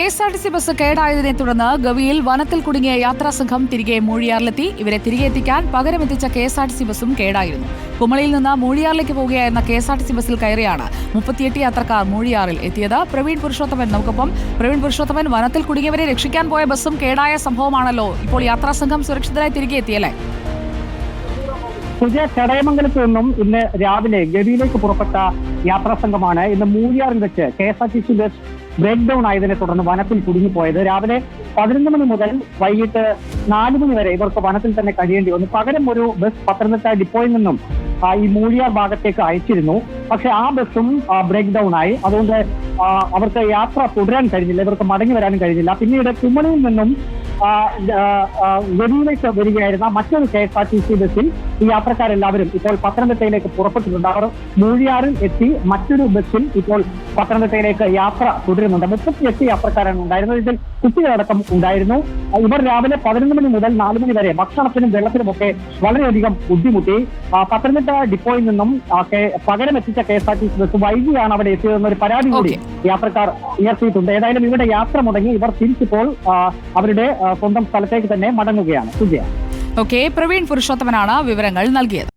K S R T C bus കേടായതിനെ തുടർന്ന് ഗവിയിൽ വനത്തിൽ കുടുങ്ങിയ യാത്രാസംഘം തിരികെ മൂഴിയാറിലെത്തി. ഇവരെ തിരികെ എത്തിക്കാൻ പകരമെത്തിച്ച K S R T C ബസും കേടായിരുന്നു. കുമളിയിൽ നിന്ന് മൂഴിയാറിലേക്ക് പോവുകയായിരുന്ന K S R T C ബസ്സിൽ കയറിയാണ് മുപ്പത്തിയെട്ട് യാത്രക്കാർ മൂഴിയാറിൽ എത്തിയത്. പ്രവീൺ പുരുഷോത്തമൻ നമുക്കൊപ്പം. പ്രവീൺ പുരുഷോത്തമൻ വനത്തിൽ കുടുങ്ങിയവരെ രക്ഷിക്കാൻ പോയ ബസ്സും കേടായ സംഭവമാണല്ലോ. ഇപ്പോൾ യാത്രാസംഘം സുരക്ഷിതരായി തിരികെ എത്തിയല്ലേ സുജയ ചടയമംഗലത്ത് നിന്നും ഇന്ന് രാവിലെ ഗവിയിലേക്ക് പുറപ്പെട്ട യാത്രാ സംഘമാണ് ഇന്ന് മൂഴിയാറിൽ വെച്ച് K S R T C bus break down ആയതിനെ തുടർന്ന് വനത്തിൽ കുടുങ്ങിപ്പോയത്. രാവിലെ പതിനൊന്ന് മണി മുതൽ വൈകിട്ട് നാല് മണി വരെ ഇവർക്ക് വനത്തിൽ തന്നെ കഴിയേണ്ടി വന്നു. പകരം ഒരു ബസ് പത്തനംതിട്ട ഡിപ്പോയിൽ നിന്നും ഈ മൂഴിയാർ ഭാഗത്തേക്ക് അയച്ചിരുന്നു. പക്ഷെ ആ ബസ്സും ബ്രേക്ക് ഡൗൺ ആയി. അതുകൊണ്ട് അവർക്ക് യാത്ര തുടരാൻ കഴിഞ്ഞില്ല. ഇവർക്ക് മടങ്ങി വരാനും കഴിഞ്ഞില്ല. പിന്നീട് കുമളിയിൽ നിന്നും ഗവിയിലേക്ക് വരികയായിരുന്ന മറ്റൊരു K S R T C ബസ്സിൽ ഈ യാത്രക്കാരെല്ലാവരും ഇപ്പോൾ പത്തനംതിട്ടയിലേക്ക് പുറപ്പെട്ടിട്ടുണ്ട്. അവർ മൂഴിയാറിൽ എത്തി മറ്റൊരു ബസ്സിൽ ഇപ്പോൾ പത്തനംതിട്ടയിലേക്ക് യാത്ര തുടരുന്നുണ്ട്. മുപ്പത്തിയെട്ട് യാത്രക്കാരാണ് ഉണ്ടായിരുന്നത്. ഇതിൽ കുട്ടികളടക്കം ഉണ്ടായിരുന്നു. ഇവർ രാവിലെ പതിനൊന്ന് മണി മുതൽ നാല് മണി വരെ ഭക്ഷണത്തിനും വെള്ളത്തിനുമൊക്കെ വളരെയധികം ബുദ്ധിമുട്ടി. പത്തനംതിട്ട ഡിപ്പോയിൽ നിന്നും പകരം എത്തിച്ച K S R T C bus വൈകിയാണ് അവിടെ എത്തിയതെന്നൊരു പരാതി കൂടി യാത്രക്കാർ ഉയർത്തിയിട്ടുണ്ട്. ഏതായാലും ഇവിടെ യാത്ര മുടങ്ങി. ഇവർ തിരിച്ചിപ്പോൾ അവരുടെ സ്വന്തം സ്ഥലത്തേക്ക് തന്നെ മടങ്ങുകയാണ് ഓക്കെ പ്രവീൺ പുരുഷോത്തമനാണ് വിവരങ്ങൾ നൽകിയത്.